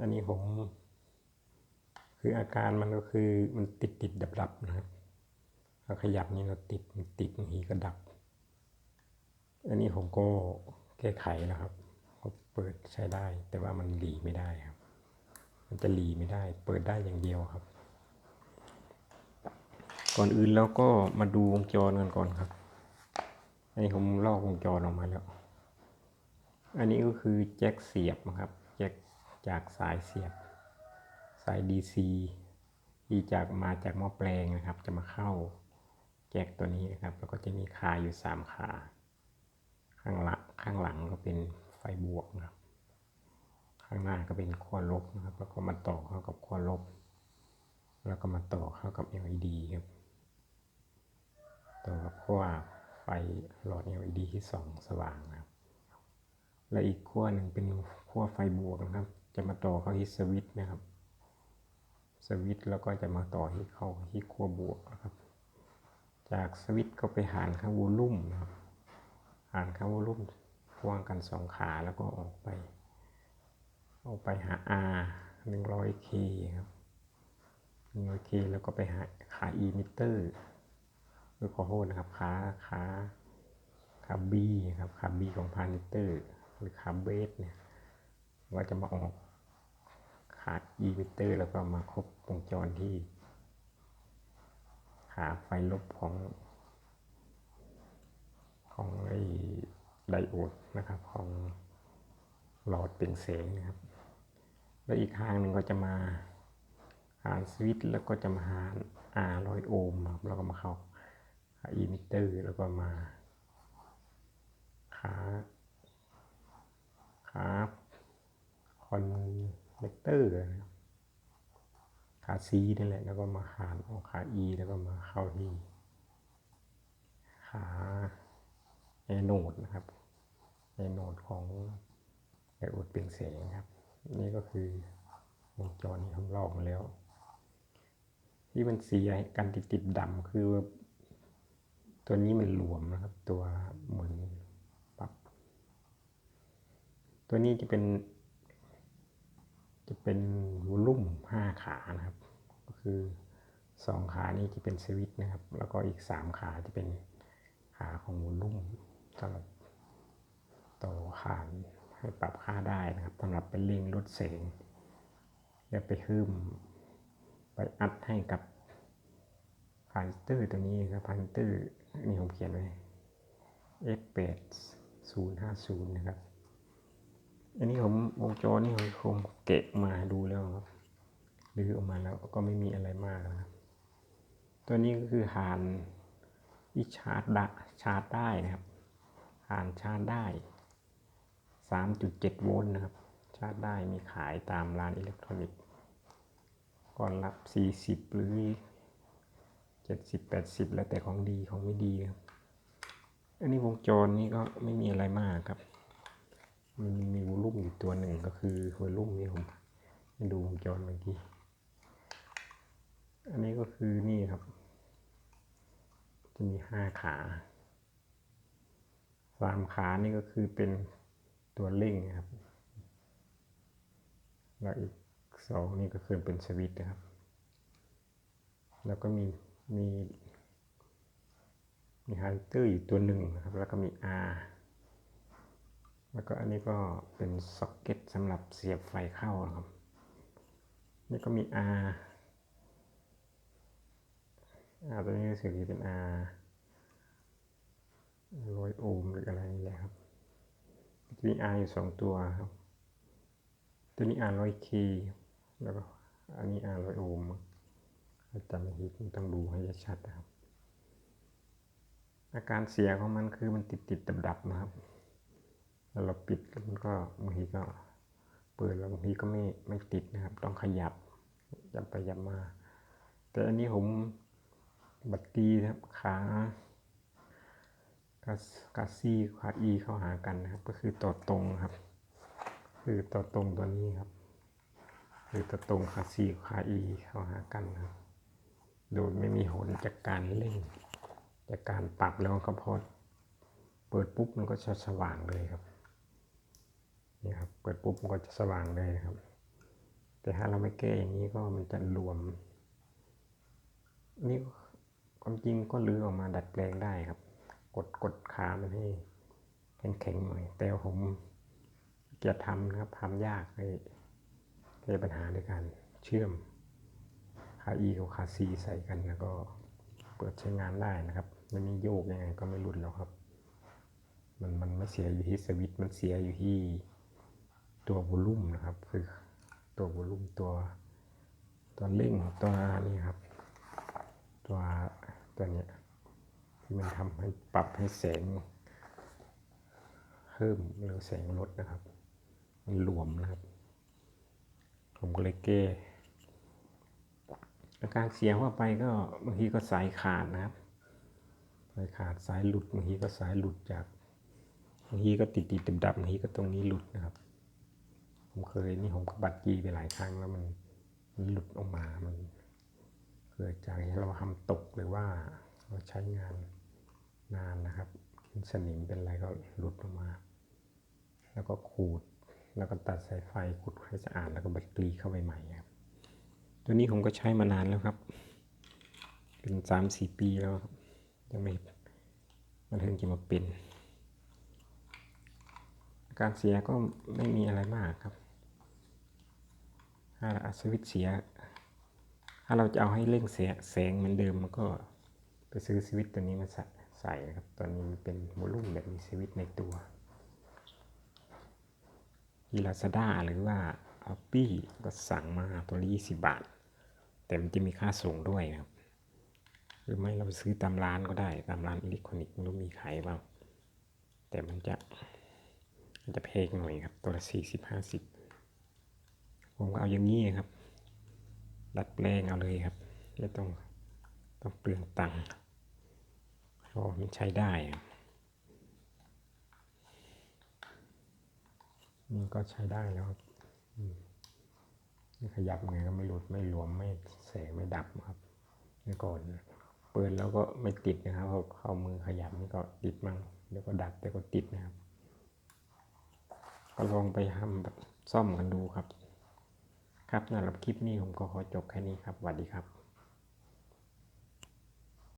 อันนี้ผมคืออาการมันก็คือมันติดติดดับดับนะครับเราขยับนี่เราติดติดบางทีก็ดับ อันนี้ผมก็แก้ไขแล้วครับก็เปิดใช้ได้ แต่ว่ามันหลีไม่ได้ครับ มันจะหลีไม่ได้ เปิดได้อย่างเดียวครับ ก่อนอื่นเราก็มาดูวงจรกันก่อนครับ อันนี้ผมลอกวงจรออกมาแล้ว อันนี้ก็คือแจ็คเสียบนะครับ แจ็ค จากสายเสียบ สาย DC ที่จากมาจากหม้อแปลงนะครับ จะมาเข้าแจ็คตัวนี้นะครับ แล้วก็จะมีขาอยู่สามขา ข้างหลังข้างหลังก็เป็นไฟบวกนะครับ ข้างหน้าก็เป็นขั้วลบนะครับ แล้วก็มาต่อเข้ากับขั้วลบ แล้วก็มาต่อเข้ากับ LED ครับ ต่อกับขั้วไฟหลอด LED ที่สองสว่างนะครับ และอีกขั้วหนึ่งเป็นขั้วไฟบวกนะครับ จะมาต่อเข้าที่สวิตช์นะครับ สวิตช์แล้วก็จะมาต่อที่เข้าที่ขั้วบวกนะครับ จากสวิตช์ก็ไปหารเข้าวลุ่มนะครับหารเข้าวลุ่มพ่วงกันสองขาแล้วก็ออกไป ออกไปหา R 100K ครับ 100K แล้วก็ไปหาขา E มิเตอร์หรือขอโทษนะครับขาขาขา B ครับขา B ของพานิเตอร์ หรือขาเบสเนี่ย ก็จะมาออก ขา E มิเตอร์แล้วก็มาครบวงจรที่ขาไฟลบของ ของไอ้ไดโอดนะครับของหลอดเปล่งแสงนะครับ แล้วอีกข้างหนึ่งก็จะมาหาสวิตช์แล้วก็จะมาหาร R ร้อยโอห์มครับแล้วก็มาเข้าขา E มิเตอร์แล้วก็มาขาขาคอน เนคเตอร์นะครับขา C นั่นแหละ แล้วก็มาหารออกขา E แล้วก็มาเข้าที่ขาแอโนดนะครับแอโนดของไดโอดเปล่งแสงครับ นี่ก็คือวงจรที่ผมลอกมาแล้ว ที่มันเสียกันติดติดๆดำคือ ตัวนี้มันหลวมนะครับ ตัวเหมือนปรับ ตัวนี้จะเป็น จะเป็นวอลลุ่มห้าขานะครับ ก็คือสองขานี้จะเป็นสวิตนะครับ แล้วก็อีกสามขาจะเป็นขาของวอลลุ่มสำหรับต่อขานให้ปรับค่าได้นะครับสำหรับเป็นเร่งลดแสงจะไปเพิ่มไปอัดให้กับพานิเตอร์ตัวนี้ครับพานิเตอร์นี่ผมเขียนไว้ F8 050 นะครับ อันนี้ผมวงจรนี่ผมเกะมาดูแล้วครับดื้อออกมาแล้วก็ไม่มีอะไรมากนะตัวนี้ก็คือหานที่ชาร์จดชาร์จได้นะครับหานชาร์จได้ 3.7 โวลต์นะครับ ชาร์จได้มีขายตามร้านอิเล็กทรอนิกส์ก่อนรับ 40 หรือ 70 80 แล้วแต่ของดีของไม่ดีครับ อันนี้วงจรนี่ก็ไม่มีอะไรมากครับ มันมีวอลุ่มอยู่ตัวหนึ่งก็คือวอลุ่มนี่ผมดูวงจรเมื่อกี้อันนี้ก็คือนี่ครับ จะมีห้าขาสามขานี่ก็คือเป็นตัวเร่งนะครับ แล้วอีกสองนี่ก็คือเป็นสวิตช์นะครับ แล้วก็มีมีมีฮันเตอร์อยู่ตัวหนึ่งนะครับ แล้วก็มี R แล้วก็อันนี้ก็เป็นซ็อกเก็ตสำหรับเสียบไฟเข้านะครับ นี่ก็มี R R ตัวนี้รู้สึกจะเป็น R ร้อยโอห์มหรืออะไรนี่แหละครับ จะมี R อยู่สองตัวครับ ตัวนี้ R ร้อย K แล้วก็อันนี้ R ร้อยโอห์มถ้าจำไม่ผิดต้องดูให้ชัดนะครับ อาการเสียของมันคือมันติดติดดับดับนะครับ แล้วเราปิดมันก็บางทีก็เปิดแล้วบางทีก็ไม่ไม่ติดนะครับ ต้องขยับยับไปยับมา แต่อันนี้ผมบัตรดีนะครับขากาสซี่ขาอีเข้าหากันนะครับ ก็คือต่อตรงครับ คือต่อตรงตัวนี้ครับ คือต่อตรงขาซีขาอีเข้าหากันนะครับ โดยไม่มีหนจากการเร่งจากการปรับแล้วก็พอเปิดปุ๊บมันก็จะสว่างเลยครับ นี่ครับเปิดปุ๊บมันก็จะสว่างเลยนะครับ แต่ถ้าเราไม่แก้อย่างนี้ก็มันจะรวม นี่ความจริงก็ลื้อออกมาดัดแปลงได้ครับ กดกดขามันให้แข็งแข็งๆหน่อย แต่ผมจะทำนะครับทำยากเลยแก้ปัญหาด้วยการเชื่อมขา E กับขา C ใส่กันแล้วก็เปิดใช้งานได้นะครับมันนี้โยกยังไงก็ไม่หลุดแล้วครับ มันมันไม่เสียอยู่ที่สวิตช์มันเสียอยู่ที่ ตัววอลลุ่มนะครับ คือตัววอลลุ่มตัวตัวเร่งตัวนี้ครับ ตัวตัวเนี้ยที่มันทำให้ปรับให้แสงเพิ่มหรือแสงลดนะครับ มันหลวมนะครับ ผมก็เลยแก้อาการเสียทั่วไปก็บางทีก็สายขาดนะครับ สายขาดสายหลุดบางทีก็สายหลุดจากบางทีก็ติดติดดับบางทีก็ตรงนี้หลุดนะครับ ผมเคยนี่ผมกบัดจีไปหลายครั้งแล้วมันมันหลุดออกมา มันเกิดจากที่เราทำตกหรือว่าเราใช้งานนานนะครับขึ้นสนิมเป็นอะไรก็หลุดออกมา แล้วก็ขูดแล้วก็ตัดสายไฟขูดให้สะอาดแล้วก็บตเตอรี่เข้าไปใหม่ครับ ตัวนี้ผมก็ใช้มานานแล้วครับ เป็นสามสี่ปีแล้วครับ ยังไม่มันเพิ่งจะมาเป็น การเสียก็ไม่มีอะไรมากครับ ถ้าสวิตเสีย ถ้าเราจะเอาให้เร่งเสียแสงเหมือนเดิมมันก็ไปซื้อสวิตตัวนี้มาใส่ใส่นะครับ ตอนนี้มันเป็นโวลุ่มแบบมีสวิตในตัวที่ลาซาด้าหรือว่าอัปปี้ก็สั่งมาตัวละยี่สิบบาท แต่มันจะมีค่าส่งด้วยนะครับ หรือไม่เราซื้อตามร้านก็ได้ ตามร้านอิเล็กทรอนิกส์ไม่รู้มีขายเปล่าแต่มันจะมันจะแพงหน่อยครับ ตัวละสี่สิบห้าสิบ ผมก็เอาอย่างนี้ครับ ดัดแปลงเอาเลยครับไม่ต้องต้องเปลืองตังค์เพราะมันใช้ได้ครับนี่ก็ใช้ได้แล้วครับอืมนี่ขยับไงก็ไม่หลุดไม่หลวมไม่แสงไม่ดับครับเมื่ก่อนเปิดแล้วก็ไม่ติดนะครับพอเข้ามือขยับนี่ก็ติดมั่งเดี๋ยวก็ดับเดี๋ยวก็ติดนะครับ ก็ลองไปทำแบบซ่อมกันดูครับ ครับสำหรับคลิปนี้ผมก็ขอจบแค่นี้ครับสวัสดีครับ